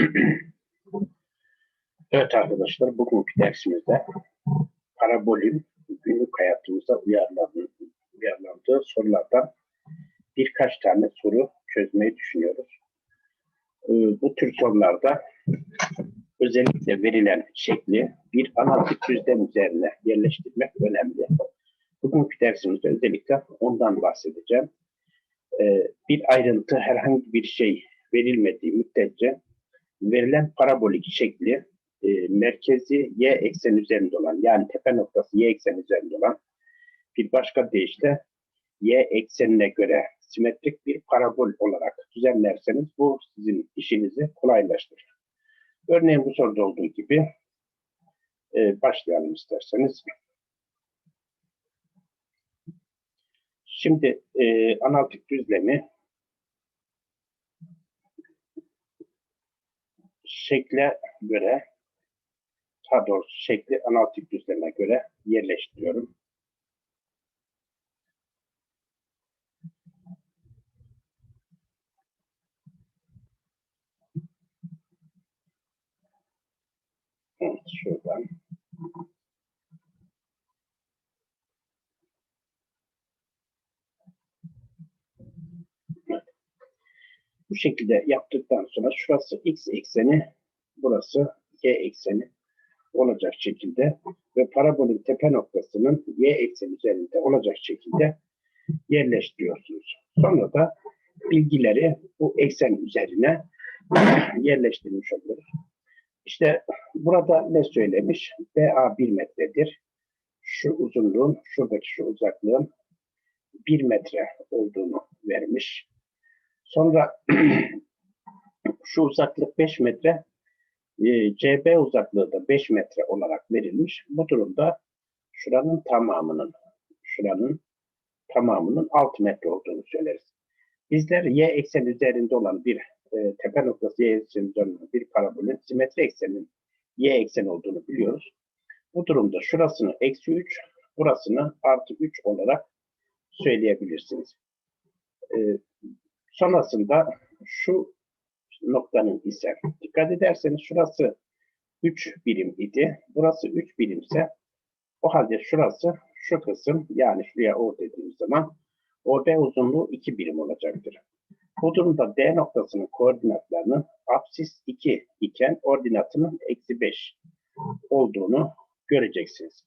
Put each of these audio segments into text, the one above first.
Evet arkadaşlar, bugünkü dersimizde parabolün günlük hayatımıza uyarlandığı, uyarlandığı sorulardan birkaç tane soru çözmeyi düşünüyoruz. Ee, Bu tür sorularda özellikle verilen şekli bir analitik düzlem üzerine yerleştirmek önemli. Bugünkü dersimizde özellikle ondan bahsedeceğim. Ee, Bir ayrıntı, herhangi bir şey verilmediği müddetçe verilen parabolik şekli e, merkezi y eksen üzerinde olan yani tepe noktası y eksen üzerinde olan bir başka deyişle y eksenine göre simetrik bir parabol olarak düzenlerseniz bu sizin işinizi kolaylaştırır. Örneğin bu soruda olduğu gibi e, başlayalım isterseniz. Şimdi e, analitik düzlemi şekle göre daha doğrusu şekli analitik düzleme göre yerleştiriyorum. Evet, şuradan. Evet. Bu şekilde yaptıktan sonra şurası x ekseni, burası y ekseni olacak şekilde ve parabolün tepe noktasının y ekseni üzerinde olacak şekilde yerleştiriyorsunuz. Sonra da bilgileri bu eksen üzerine yerleştirmiş oluyoruz. İşte burada ne söylemiş? BA 1 metredir. Şu uzunluğun, şuradaki şu uzaklığın 1 metre olduğunu vermiş. Sonra şu uzaklık 5 metre, e, CB uzaklığı da 5 metre olarak verilmiş. Bu durumda şuranın tamamının, şuranın tamamının 6 metre olduğunu söyleriz. Bizler y eksen üzerinde olan bir e, tepe noktası y ekseni üzerinde bir parabolün simetri eksenin y eksen olduğunu biliyoruz. Bu durumda şurasını eksi 3, burasını artı 3 olarak söyleyebilirsiniz. E, sonrasında şu noktanın ise dikkat ederseniz şurası 3 birim idi. Burası 3 birimse o halde şurası şu kısım yani şuraya O dediğimiz zaman OD uzunluğu 2 birim olacaktır. Bu durumda D noktasının koordinatlarının apsis 2 iken ordinatının eksi 5 olduğunu göreceksiniz.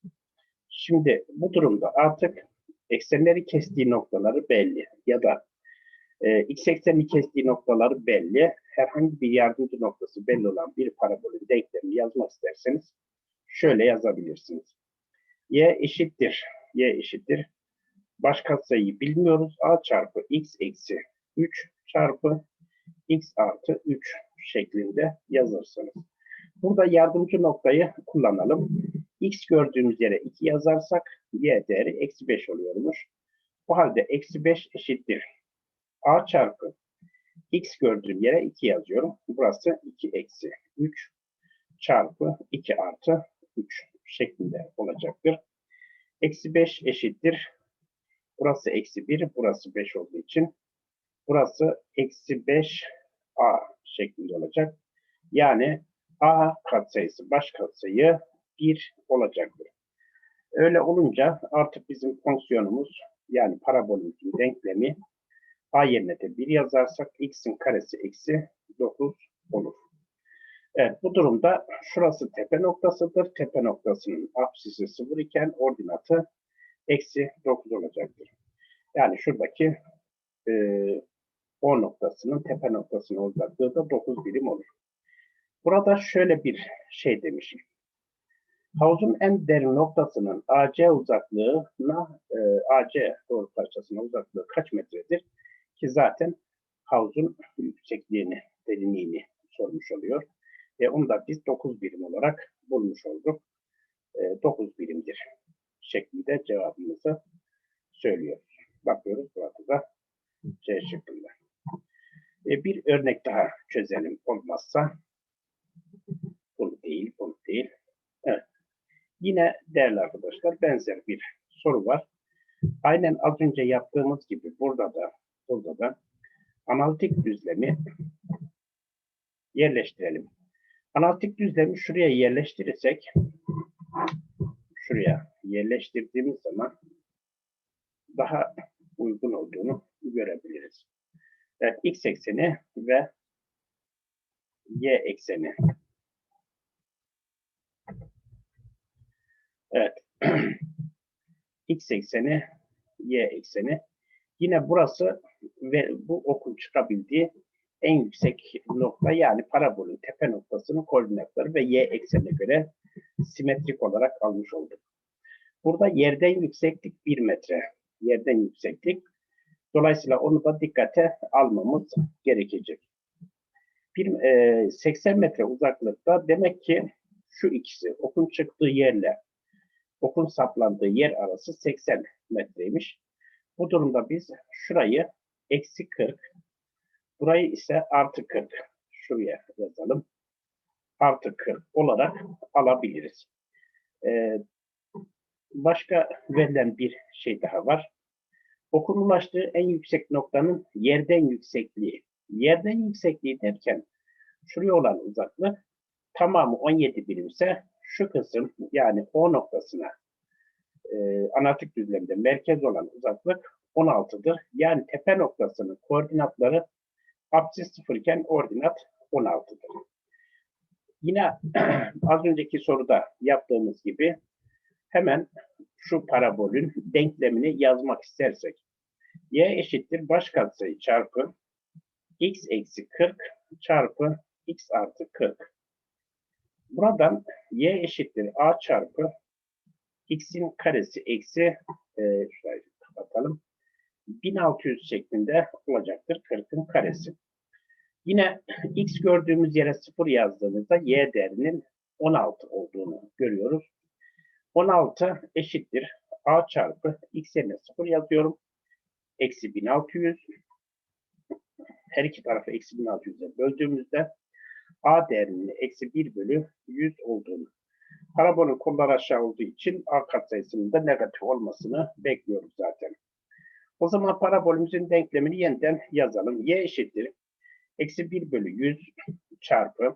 Şimdi bu durumda artık eksenleri kestiği noktaları belli ya da e, x ekseni kestiği noktaları belli. Herhangi bir yardımcı noktası belli olan bir parabolün denklemini yazmak isterseniz şöyle yazabilirsiniz. y eşittir, y eşittir. Baş katsayıyı bilmiyoruz. a çarpı x eksi 3 çarpı x artı 3 şeklinde yazarsanız. Burada yardımcı noktayı kullanalım. x gördüğümüz yere 2 yazarsak y değeri eksi 5 oluyormuş. O halde eksi 5 eşittir. A çarpı x gördüğüm yere 2 yazıyorum. Burası 2 eksi 3 çarpı 2 artı 3 şeklinde olacaktır. Eksi 5 eşittir. Burası eksi 1, burası 5 olduğu için burası eksi 5 a şeklinde olacak. Yani a katsayısı baş katsayı 1 olacaktır. Öyle olunca artık bizim fonksiyonumuz yani parabolümüzün denklemi a yerine de 1 yazarsak x'in karesi eksi 9 olur. Evet bu durumda şurası tepe noktasıdır. Tepe noktasının apsisi 0 iken ordinatı eksi 9 olacaktır. Yani şuradaki e, o noktasının tepe noktasının uzaklığı da 9 birim olur. Burada şöyle bir şey demişim. Havuzun en derin noktasının AC uzaklığına, e, AC doğru parçasına uzaklığı kaç metredir? Ki zaten havuzun yüksekliğini, derinliğini sormuş oluyor. E, onu da biz 9 birim olarak bulmuş olduk. E, 9 birimdir şeklinde cevabımızı söylüyoruz. Bakıyoruz burada da C şeklinde. E, bir örnek daha çözelim olmazsa. Bunu değil, bunu değil. Evet. Yine değerli arkadaşlar benzer bir soru var. Aynen az önce yaptığımız gibi burada da burada da analitik düzlemi yerleştirelim. Analitik düzlemi şuraya yerleştirirsek şuraya yerleştirdiğimiz zaman daha uygun olduğunu görebiliriz. Evet, x ekseni ve y ekseni. Evet. x ekseni, y ekseni. Yine burası ve bu okun çıkabildiği en yüksek nokta yani parabolün tepe noktasının koordinatları ve y eksenine göre simetrik olarak almış olduk. Burada yerden yükseklik 1 metre. Yerden yükseklik. Dolayısıyla onu da dikkate almamız gerekecek. Bir, e, 80 metre uzaklıkta demek ki şu ikisi okun çıktığı yerle okun saplandığı yer arası 80 metreymiş. Bu durumda biz şurayı eksi 40, burayı ise artı 40, şuraya yazalım, artı 40 olarak alabiliriz. Ee, başka verilen bir şey daha var. Okun ulaştığı en yüksek noktanın yerden yüksekliği. Yerden yüksekliği derken şuraya olan uzaklık tamamı 17 birimse şu kısım yani O noktasına e, analitik düzlemde merkez olan uzaklık 16'dır. Yani tepe noktasının koordinatları apsis 0 iken ordinat 16'dır. Yine az önceki soruda yaptığımız gibi hemen şu parabolün denklemini yazmak istersek y eşittir baş katsayı çarpı x eksi 40 çarpı x artı 40. Buradan y eşittir a çarpı x'in karesi eksi e, şurayı kapatalım. 1600 şeklinde olacaktır 40'ın karesi. Yine x gördüğümüz yere 0 yazdığımızda y değerinin 16 olduğunu görüyoruz. 16 eşittir a çarpı x yerine 0 yazıyorum. Eksi 1600. Her iki tarafı eksi 1600'e böldüğümüzde a değerinin eksi 1 bölü 100 olduğunu. Parabolün kollar aşağı olduğu için a katsayısının da negatif olmasını bekliyoruz zaten. O zaman parabolümüzün denklemini yeniden yazalım. y eşittir. Eksi 1 bölü 100 çarpı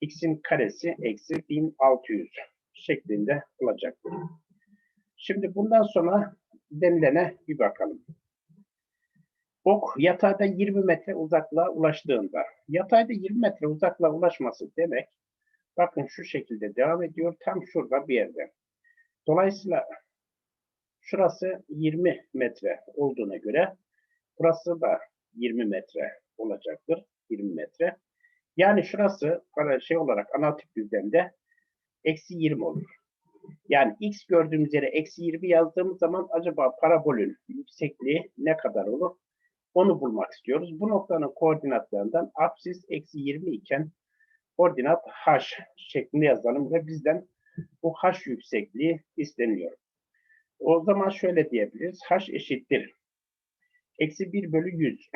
x'in karesi eksi 1600 şeklinde olacaktır. Şimdi bundan sonra denilene bir bakalım. Ok yatayda 20 metre uzaklığa ulaştığında, yatayda 20 metre uzaklığa ulaşması demek, bakın şu şekilde devam ediyor, tam şurada bir yerde. Dolayısıyla şurası 20 metre olduğuna göre, burası da 20 metre olacaktır, 20 metre. Yani şurası şey olarak analitik düzlemde eksi 20 olur. Yani x gördüğümüz yere eksi 20 yazdığımız zaman acaba parabolün yüksekliği ne kadar olur? Onu bulmak istiyoruz. Bu noktanın koordinatlarından apsis eksi 20 iken koordinat h şeklinde yazalım ve bizden bu h yüksekliği isteniyor. O zaman şöyle diyebiliriz. h eşittir. Eksi 1 bölü 100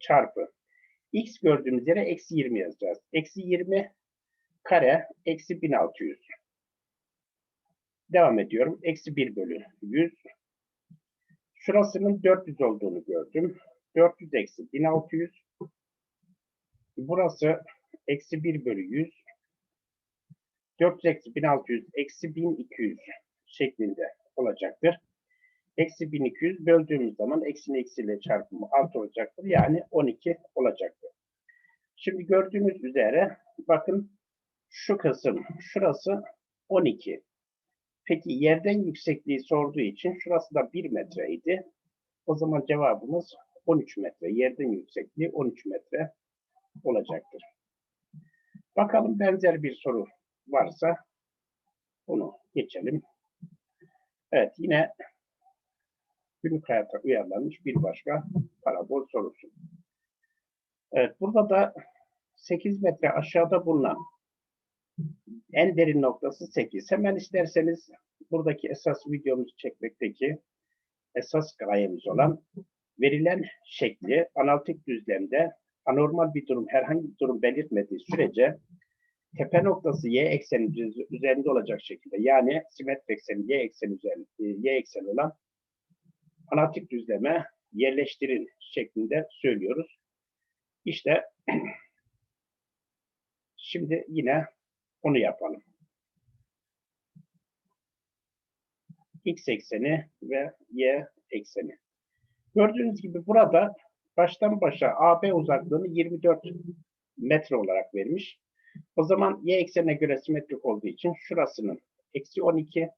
çarpı x gördüğümüz yere eksi 20 yazacağız. Eksi 20 kare eksi 1600. Devam ediyorum. Eksi 1 bölü 100. Şurasının 400 olduğunu gördüm. 400 eksi 1600. Burası eksi 1 bölü 100. 400 eksi 1600 eksi 1200 şeklinde olacaktır. Eksi 1200 böldüğümüz zaman eksinin eksiyle çarpımı 6 olacaktır. Yani 12 olacaktır. Şimdi gördüğünüz üzere bakın şu kısım şurası 12. Peki yerden yüksekliği sorduğu için şurası da 1 metreydi. O zaman cevabımız 13 metre. Yerden yüksekliği 13 metre olacaktır. Bakalım benzer bir soru varsa bunu geçelim. Evet yine günlük hayata uyarlanmış bir başka parabol sorusu. Evet burada da 8 metre aşağıda bulunan en derin noktası 8. Hemen isterseniz buradaki esas videomuzu çekmekteki esas gayemiz olan verilen şekli analitik düzlemde anormal bir durum, herhangi bir durum belirtmediği sürece tepe noktası y ekseni üzerinde olacak şekilde yani simetri ekseni y ekseni üzerinde y ekseni olan analitik düzleme yerleştirin şeklinde söylüyoruz. İşte Şimdi yine onu yapalım. X ekseni ve Y ekseni. Gördüğünüz gibi burada baştan başa AB uzaklığını 24 metre olarak vermiş. O zaman Y eksenine göre simetrik olduğu için şurasının eksi 12,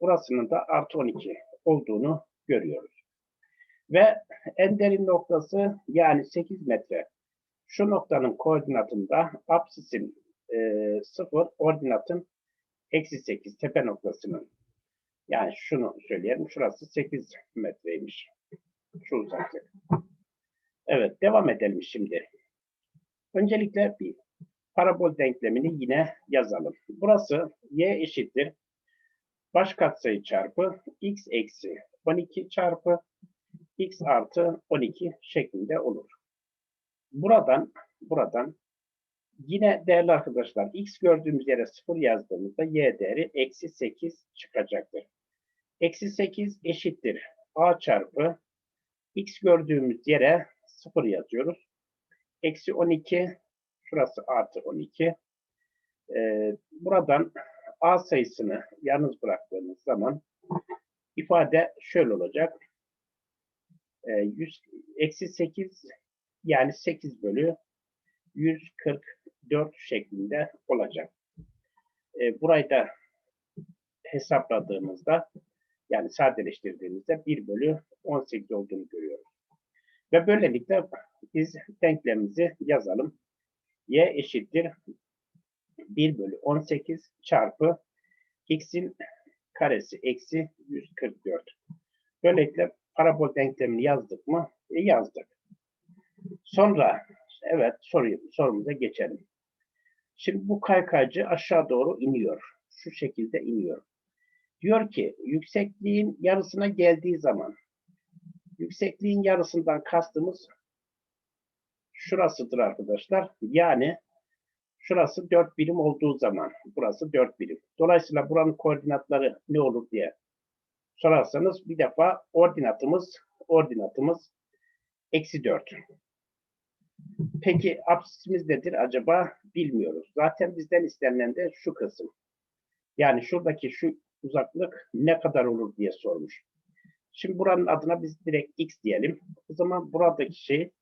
burasının da artı 12 olduğunu görüyoruz. Ve en derin noktası yani 8 metre. Şu noktanın koordinatında apsisin e, 0, ordinatın eksi 8 tepe noktasının. Yani şunu söyleyelim. Şurası 8 metreymiş. Şu uzaklık. Evet devam edelim şimdi. Öncelikle bir parabol denklemini yine yazalım. Burası y eşittir. Baş katsayı çarpı x eksi 12 çarpı x artı 12 şeklinde olur. Buradan buradan yine değerli arkadaşlar x gördüğümüz yere 0 yazdığımızda y değeri eksi 8 çıkacaktır. Eksi 8 eşittir a çarpı x gördüğümüz yere 0 yazıyoruz. Eksi 12 şurası artı 12. Ee, buradan a sayısını yalnız bıraktığımız zaman ifade şöyle olacak. Ee, 100, eksi 8 yani 8 bölü 144 şeklinde olacak. Ee, burayı da hesapladığımızda yani sadeleştirdiğimizde 1 bölü 18 olduğunu görüyoruz. Ve böylelikle biz denklemimizi yazalım. Y eşittir 1 bölü 18 çarpı x'in karesi eksi 144. Böylelikle parabol denklemini yazdık mı? E, yazdık. Sonra evet soruyu, sorumuza geçelim. Şimdi bu kaykaycı aşağı doğru iniyor. Şu şekilde iniyor. Diyor ki yüksekliğin yarısına geldiği zaman yüksekliğin yarısından kastımız şurasıdır arkadaşlar. Yani şurası 4 birim olduğu zaman burası 4 birim. Dolayısıyla buranın koordinatları ne olur diye sorarsanız bir defa ordinatımız ordinatımız eksi 4. Peki absisimiz nedir acaba bilmiyoruz. Zaten bizden istenilen de şu kısım. Yani şuradaki şu uzaklık ne kadar olur diye sormuş. Şimdi buranın adına biz direkt x diyelim. O zaman buradaki şey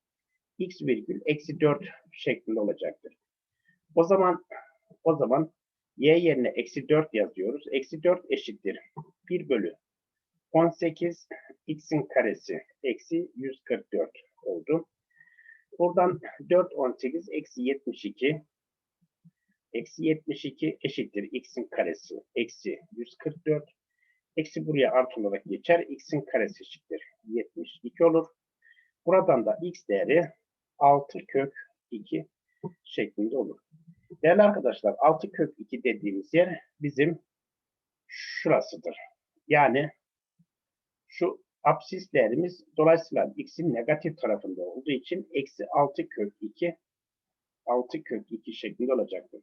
x virgül eksi 4 şeklinde olacaktır. O zaman o zaman y yerine eksi 4 yazıyoruz. Eksi 4 eşittir. 1 bölü 18 x'in karesi eksi 144 oldu. Buradan 4 18 eksi 72 eksi 72 eşittir x'in karesi eksi 144 eksi buraya artı olarak geçer x'in karesi eşittir 72 olur. Buradan da x değeri 6 kök 2 şeklinde olur. Değerli arkadaşlar 6 kök 2 dediğimiz yer bizim şurasıdır. Yani şu apsis değerimiz dolayısıyla x'in negatif tarafında olduğu için eksi 6 kök 2 6 kök 2 şeklinde olacaktır.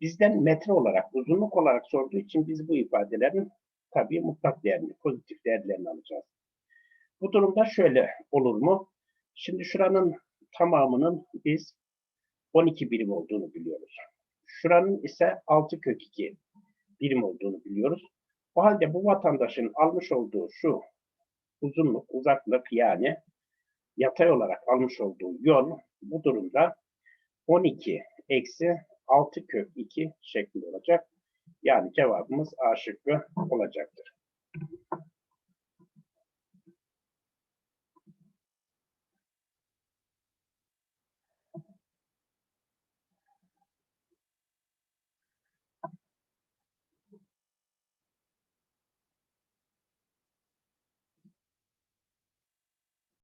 Bizden metre olarak, uzunluk olarak sorduğu için biz bu ifadelerin tabii mutlak değerini, pozitif değerlerini alacağız. Bu durumda şöyle olur mu? Şimdi şuranın tamamının biz 12 birim olduğunu biliyoruz. Şuranın ise 6 kök 2 birim olduğunu biliyoruz. O halde bu vatandaşın almış olduğu şu uzunluk, uzaklık yani yatay olarak almış olduğu yol bu durumda 12 eksi 6 kök 2 şeklinde olacak. Yani cevabımız A şıkkı olacaktır.